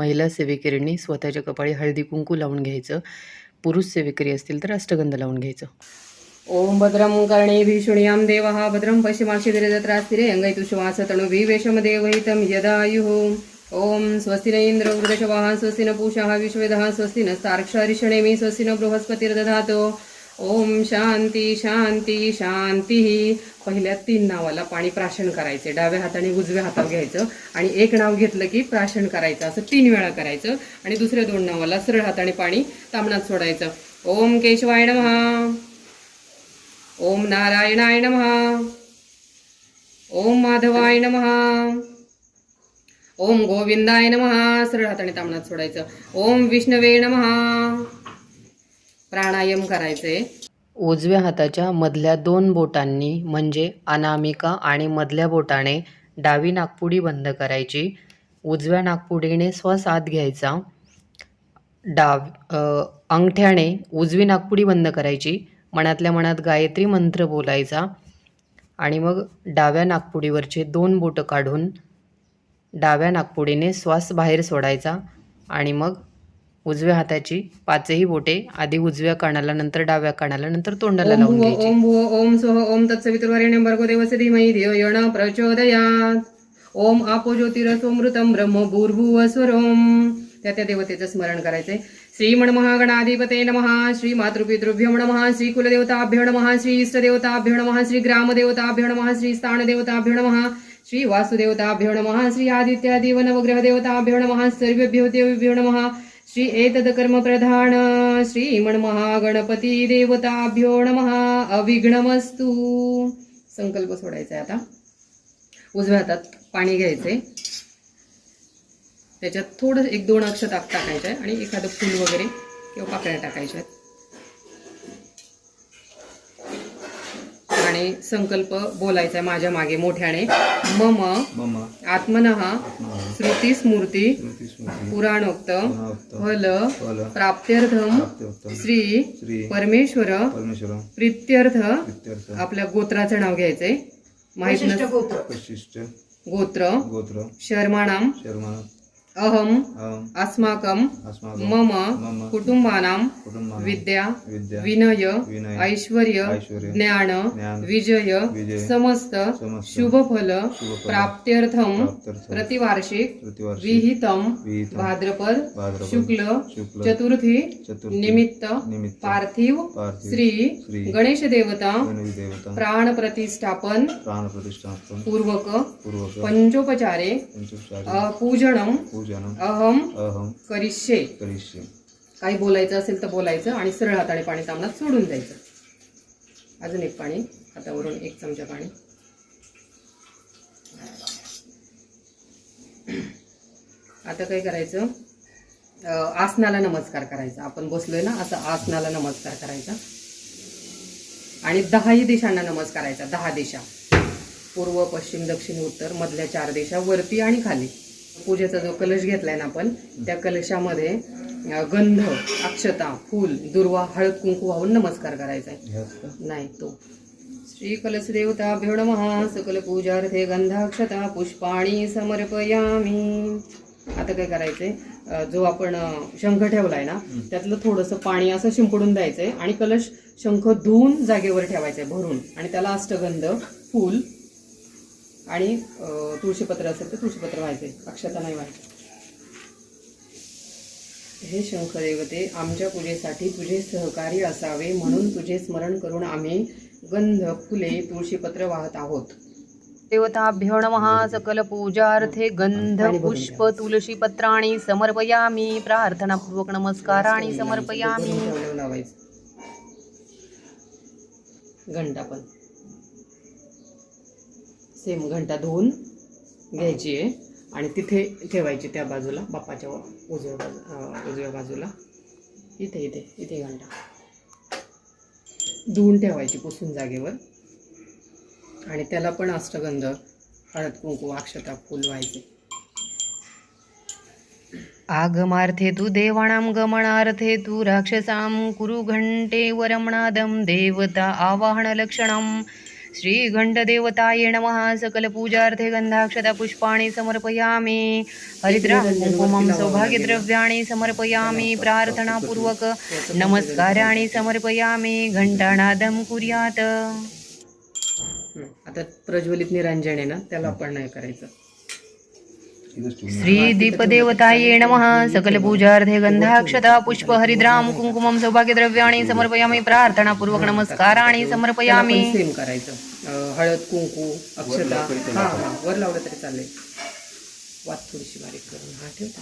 महिला सेवेकरींनी स्वतःच्या कपाळी हळदी कुंकू लावून घ्यायचं. पुरुष सेवेकरी असतील तर अष्टगंध लावून घ्यायचं. ओम भद्रं कर्णे शृणुयां देवः. भद्रं पश्चिमाक्षिरे अंगैतुश्वास तणुभिः वेशमदेवहितं यदायुः ओम स्वस्ति न इन्द्रो वृदशवाः स्वस्ति न पूषाः विश्ववेदः स्वस्ति न सार्क्षरिषणेमि स्वस्ति न बृहस्पतिर्दधातो ओम शांती शांती शांती. पहिल्या तीन नावाला पाणी प्राशन करायचे. डाव्या हाताने उजव्या हातावर घ्यायचं आणि एक नाव घेतलं की प्राशन करायचं. असं तीन वेळा करायचं आणि दुसऱ्या दोन नावाला सरळ हाताने पाणी तामणात सोडायचं. ओम केशवाय नमः. ओम नारायणाय नमः. ओम माधवाय नमहा ओम गोविंदाय नमहा सरळ हाताने तामणात सोडायचं. ओम विष्णवे महा प्राणायाम करायचे. उजव्या हाताच्या मधल्या दोन बोटांनी म्हणजे अनामिका आणि मधल्या बोटाने डावी नागपुडी बंद करायची. उजव्या नागपुडीने श्वास घ्यायचा. डाव अंगठ्याने उजवी नागपुडी बंद करायची. मनातल्या मनात गायत्री मंत्र बोलायचा. आणि मग डाव्या नागपुडीवरचे दोन बोटं काढून डाव्या नागपुडीने श्वास बाहेर सोडायचा. आणि मग उजव्या हाताची पाचही बोटे आधी उजव्या कानाला नंतर डाव्या कानाला नंतर तोंडाला लावून घ्यायची. ओम भुव ओम स्वः ओम तत्सवितुर्वरेण्यं भर्गो देवस्य धीमहि धियो यो न प्रचोदयात्। ओम आपो ज्योतिरसोमृतं ब्रह्म भूर्भुवस्वरम्। त्या त्या देवतेचं स्मरण करायचंय. श्री गणाधिपते नमः श्री मातृपितृभ्यो नमः श्री कुलदेवताभ्यो नमः श्री इष्टदेवताभ्यो नमः श्री ग्रामदेवताभ्यो नमः श्री स्थानदेवताभ्यो नमः श्री वासुदेवताभ्यो नमः श्री आदित्यादिव नवग्रहदेवताभ्यो नमः सर्वेभ्यो देवेभ्यो नमः श्री एतद कर्म प्रधान श्री गणपती देवताभ्यो नमः अविघ्नमस्तु. संकल्प सोडायचा आहे आता. उजव्या हातात पाणी घ्यायचंय. त्याच्यात थोडं एक दोन अक्ष टाक टाकायचं आहे आणि एखादं फूल वगैरे किंवा पाकळ्या टाकायच्या. आहेत आणि संकल्प बोलायचा आहे माझ्या मागे मोठ्याने. मम मम. आत्मनः श्रुती स्मृती पुराणोक्त फल प्राप्त्यर्थम श्री परमेश्वर परमेश्वर. प्रित्यर्थ. आपल्या गोत्राचं नाव घ्यायचंय. माहीत गोत्र. गोत्र. शर्माणाम. शर्मा अहम अस्माकं मम कुटुंबानां विद्या विनय ऐश्वर्य ज्ञान विजय समस्त शुभफल प्राप्त्यर्थम प्रतिवार्षिक विहितम भाद्रपद शुक्ल चतुर्थी निमित्त पार्थिव श्री गणेश देवता प्राण प्रतिष्ठापन पूर्वक पंचोपचारे पंचोपचारे पूजनम अहम अहम करिष्ये. करिष्ये. काही बोलायचं असेल तर बोलायचं आणि सरळ हाताने पाणी तांबणात सोडून द्यायचं. अजून एक पाणी हातावरून एक चमचा पाणी. आता काय करायचं? आसनाला नमस्कार करायचा. आपण बसलोय ना असं आसनाला नमस्कार करायचा. आणि दहाही दिशांना नमस्कार करायचा दहा दिशा. पूर्व पश्चिम दक्षिण उत्तर मधल्या चार दिशा वरती आणि खाली. पूजेचा जो कलश घेतलाय ना आपण त्या कलशामध्ये गंध अक्षता फूल दुर्वा हळद कुंकू वाहून नमस्कार करायचा आहे. नाही तो. श्री कलश देवता नमः सकल पूजार्थे गंधाक्षता पुष्पाणी समर्पयामी. आता काय करायचंय? जो आपण शंख ठेवलाय ना त्यातलं थोडंसं पाणी असं शिंपडून द्यायचंय आणि कलश शंख धुवून जागेवर ठेवायचंय भरून. आणि त्याला अष्टगंध फूल आणि तुळशीपत्र असेल तर तुळशीपत्र व्हायचंय अक्षता नाही व्हायचं. हे शंख देवते आमच्या पूजेसाठी तुझे सहकारी असावे म्हणून तुझे स्मरण करून आम्ही गंध फुले तुळशीपत्र वाहत आहोत. देवताभ्यो नमः सकल पूजार्थे गंध पुष्प तुळशी पत्राणी समर्पयामी. प्रार्थनापूर्वक नमस्काराणी समर्पयामी. घंटा पण सेम घंटा धुवून घ्यायची आहे. आणि तिथे ठेवायची त्या बाजूला बाप्पाच्या उजव्या बाजू उजव्या बाजूला. इथे इथे इथे घंटा. धुवून ठेवायची पुसून जागेवर. आणि त्याला पण अष्टगंध हळद कुंकू अक्षता फुल व्हायचे. आगमार्थे तु देवाणां गमनार्थे तु राक्षसां कुरु घण्टे वरमणादं देवता आवाहनलक्षणं श्रीगण्डदेवतायै नमः। सकलपूजार्थे गन्धाक्षता पुष्पाणि समर्पयामि। हरिद्रां कुङ्कुमं सौभाग्यद्रव्याणि समर्पयामि। प्रार्थनापूर्वक नमस्काराणि समर्पयामि। घण्टानादं कुर्यात। आता प्रज्वलित निरंजन आहे ना त्याला आपण नाही करायचं. श्रीदीपदेवतायै नमः। सकलपूजार्थे गन्धाक्षता पुष्प हरिद्रां कुङ्कुमं सौभाग्यद्रव्याणि समर्पयामि। प्रार्थनापूर्वक नमस्काराणि समर्पयामि। सेम करायचं. हळद कुंकू अक्षता. हा हा वर लावलं तरी चालेल. वात थोडीशी बारीक करून हा ठेवता.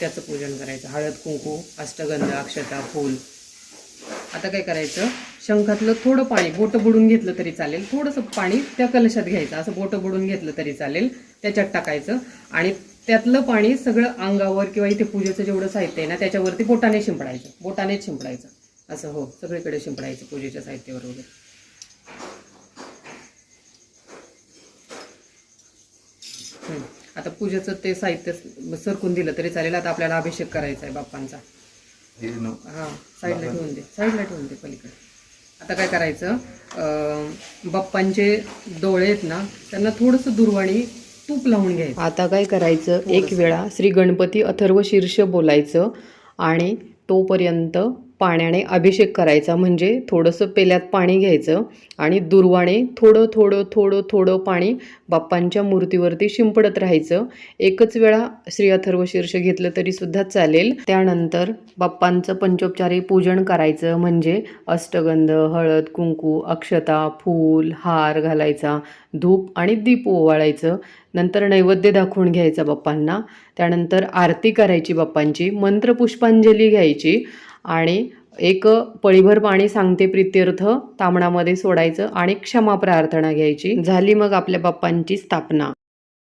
त्याचं पूजन करायचं. हळद कुंकू अष्टगंध अक्षता फूल. आता काय करायचं? शंखातलं थोडं पाणी बोटं बुडून घेतलं तरी चालेल. थोडंसं पाणी त्या कलशात घ्यायचं. असं बोटं बुडून घेतलं तरी चालेल. त्याच्यात टाकायचं. आणि त्यातलं पाणी सगळं अंगावर किंवा इथे पूजेचं जेवढं साहित्य आहे ना त्याच्यावरती बोटाने शिंपडायचं. बोटानेच शिंपडायचं. असं हो सगळीकडे शिंपडायचं पूजेच्या साहित्यावर वगैरे. आता पूजेचं ते साहित्य सरकून दिलं तरी चालेल. आता आपल्याला अभिषेक करायचा आहे बाप्पांचा. हे हा साईडला ठेवून दे. साईडला ठेवून दे पलीकडे. आता काय करायचं? बाप्पांचे डोळे आहेत ना त्यांना थोडंसं दुर्वाणी तूप लावून घ्यायचं. आता काय करायचं? एक वेळा श्री गणपती अथर्व शीर्ष बोलायचं आणि तोपर्यंत पाण्याने अभिषेक करायचा. म्हणजे थोडंसं पेल्यात पाणी घ्यायचं आणि दुर्वाणे थोडं थोडं थोडं थोडं पाणी बाप्पांच्या मूर्तीवरती शिंपडत राहायचं. एकच वेळा श्री अथर्व शीर्ष घेतलं तरी सुद्धा चालेल. त्यानंतर बाप्पांचं पंचोपचारी पूजन करायचं. म्हणजे अष्टगंध हळद कुंकू अक्षता फूल हार घालायचा धूप आणि दीप ओवाळायचं. नंतर नैवेद्य दाखवून घ्यायचा बाप्पांना. त्यानंतर आरती करायची बाप्पांची. मंत्रपुष्पांजली घ्यायची. आणि एक पळीभर पाणी सांगते प्रित्यर्थ तामणामध्ये सोडायचं आणि क्षमा प्रार्थना घ्यायची. झाली मग आपल्या बाप्पांची स्थापना.